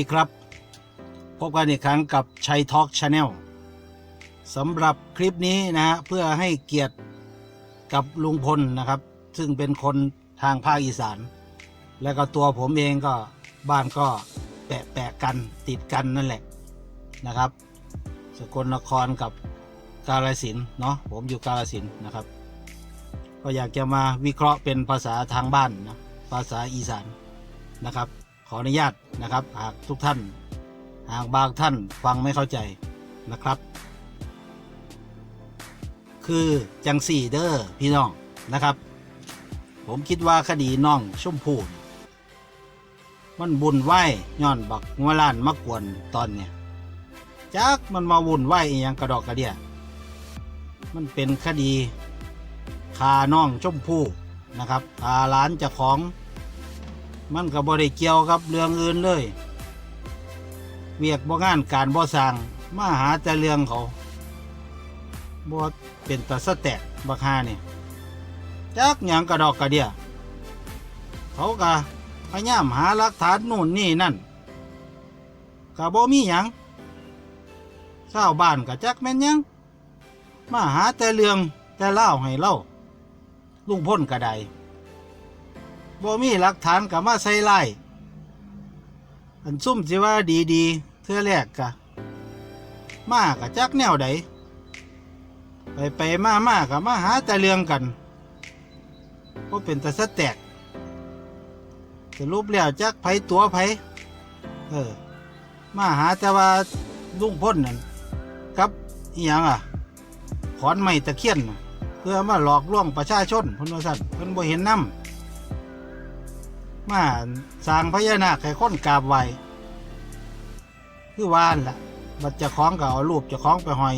ดีครับ พบกันอีกครั้งกับชัยทอล์กชาแนลสำหรับคลิปนี้นะฮะเพื่อให้เกียรติกับลุงพลนะครับ ซึ่งเป็นคนทางภาคอีสาน แล้วก็ตัวผมเองก็บ้านก็แปะแปะๆกันติดกันนั่นแหละนะครับ สกลนครกับกาลสินเนาะผมอยู่กาลสินนะครับ ก็อยากจะมาวิเคราะห์เป็นภาษาทางบ้านนะภาษาอีสานนะครับ ขออนุญาตนะครับ หากทุกท่าน หากบางท่านฟังไม่เข้าใจนะครับ คือจังสี่เด้อพี่น้องนะครับ ผมคิดว่าคดีน้องชมพู่นี่มันบุญไหวย้อนบักงวลานมากวนตอนเนี่ยจักมันมาวุ่นไหวอีหยังกระดอกกระเดียมันเป็นคดีคาน้องชมพู่นะครับคาหลานเจ้าของ มันก็บ่ได้เกี่ยวกับเรื่องอื่นเลย เวียกบ่งานการบ่สร้างมาหาแต่เรื่องเขาบ่เป็นตาสแตกบักฮานี่จักหยังกระดอกกระเดียเขาก็พยายามหาหลักฐานนู่นนี่นั่นก็บ่มีหยังชาวบ้านก็จักแม่นยังมาหาแต่เรื่องแต่เล่าให้เล่าลุงพ้นก็ได้ บ่มีหลักฐานกับมาใส่ไล่อันซุ่มสิว่าดีๆเทื่อแรกกะ มากะจักแนวใดไปไปมามาๆกะมาหาแต่เรื่องกันก็เป็นแต่สแตกสรุปแล้วจักไผตัวไผเออ มาหาแต่ว่าลุงพ้นนั่นกับอีหยังอะขอนไม้ตะเคียนเพื่อมาหลอกลวงประชาชนเพิ่นว่าซั่นเพิ่นบ่เห็นน้ำ มาสร้างพญานาคให้คนกราบไหว้คือว่านล่ะ บัดเจ้าของก็เอารูปเจ้าของไปหอย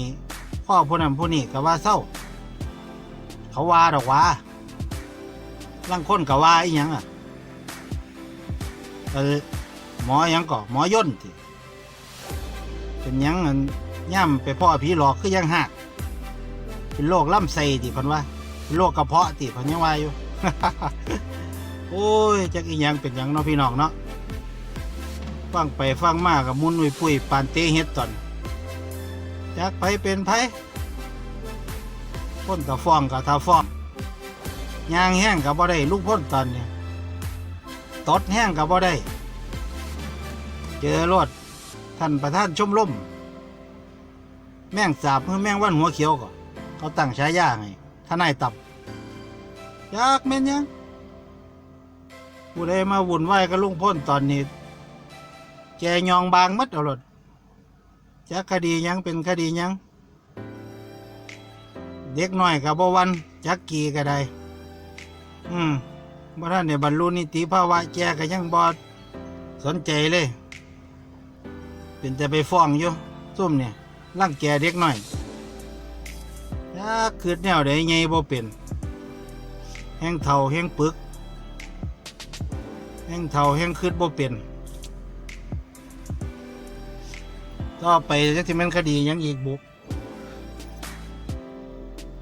ข้อผู้นั้นผู้นี้ก็ว่าเศร้า เขาว่าดอกว่าลางคนก็ว่าอีหยังอะเออหมอหยังก็หมอย่นติเป็นยังอันย่ำไปพ่อผีหลอกคือยังหักเป็นโรคลำไส้ติพันว่าเป็นโรคกระเพาะติพันยังว่าอยู่ โอ้ยจักอีหยังเป็นหยังเนาะพี่น้องเนาะฟังไปฟังมากับมุนอุยปุ้ยปานเตเฮ็ดตอนจักไผเป็นไผพ้นกับฟองกับทาฟองยางแห้งกับบ่ได้ลูกพ้นตอนเนี่ยตดแห้งกับบ่ได้ เจอรถท่านประธานชมรมแม่งสาบเพื่อแม่งวันหัวเขียวก่อเขาตั้งฉายาไงทนายตับยากแม่นยัง ผู้ใดมาวุ่นวายกับลุงพ้นตอนนี้ แกยองบางมัดเอาหลดจักคดียังเป็นคดียัง เด็กน้อยกับบ่วัน จักกีก็ได้ อืมบ่ท่านเนี่ยบรรลุนิติภาวะแกก็ยังบอดสนใจเลย เป็นแต่ไปฟ้องอยู่ซุ่มเนี่ยร่างแกเด็กน้อยถ้าคืดแนวใดไงบ่เป็น แห้งเท่าแห้งปึก ห้งเทาแห้งคืดบ่เป็นต่อไปจะที่มันคดียังอีกบุก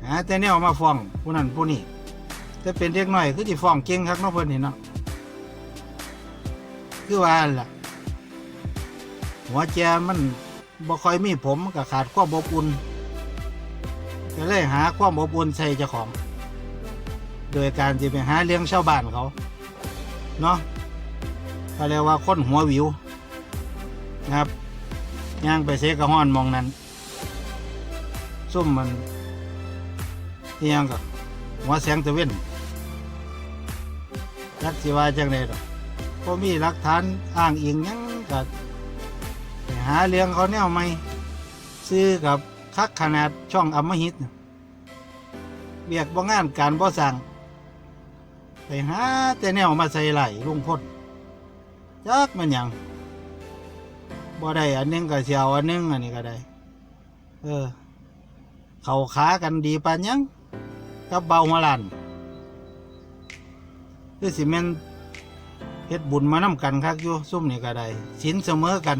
หาแต่แนวมาฟ้องผู้นั้นผู้นี้จะเป็นเด็กหน้อยคือที่ฟ้องเก่งคักเนาะเพิ่นนี่เนาะคือว่าหั่นล่ะ หัวแจมันบ่ค่อยมีผมมันก็ขาดความอบอุ่นก็เลยหาความอบอุ่นใส่เจ้าของ โดยการที่ไปหาเลี้ยงชาวบ้านเขา เนาะ เขาเรียกว่าค้นหัววิวนะครับย่างไปเสกระห้อนมองนั้นซุ่มมันเอียงกับหัวแสงตะเว้นจักสิว่าจังไดดอกก็มีหลักฐานอ้างอิงหยังกับไปหาเลี้ยงเขาแนวไหมซื้อกับคักขนาดช่องอมหิตเบียกบ่งานการบ่สั่งไปหาแต่แนวมาใส่ไหลลุงพล จักมันหยังบ่ได้อันหนึงก็เสียวอันหนึงอันนี้ก็ได้ เออ เขาขากันดีปานยังกับเบาหัวลันคือสิแม่นเฮ็ดบุญมานำกันคักอยู่ซุ่มนี่ก็ได้สินเสมอกัน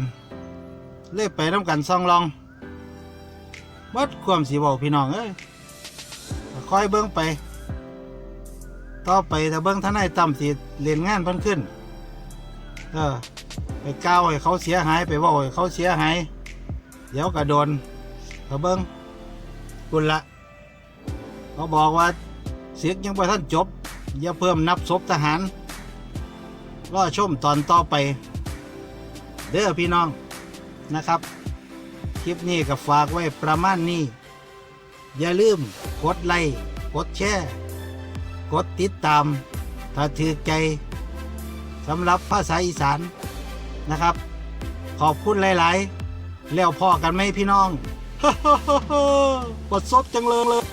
เลยไปนำกันซองลองบิดความสีบอกพี่น้องเอ้ยคอยเบิ้งไป ต่อไปถ้าเบิ้งทนายต่ำสิเล่นงานเพิ่นขึ้น เออ ไปก้าวให้เขาเสียหายไปว่าให้เขาเสียหายเดี๋ยวก็โดนเขาเบิ้งกุนละเขาบอกว่าเสียงยังบ่ท่านจบ อย่าเพิ่มนับศพทหารรอชมตอนต่อไป เด้อพี่น้องนะครับ คลิปนี้ก็ฝากไว้ประมาณนี้ อย่าลืมกดไลค์กดแชร์ กดติดตาม ถ้าถือใจ สำหรับภาษาอีสานนะครับ ขอบคุณหลาย ๆ แล้วพอกันไหมพี่น้องปวดซบจังเลย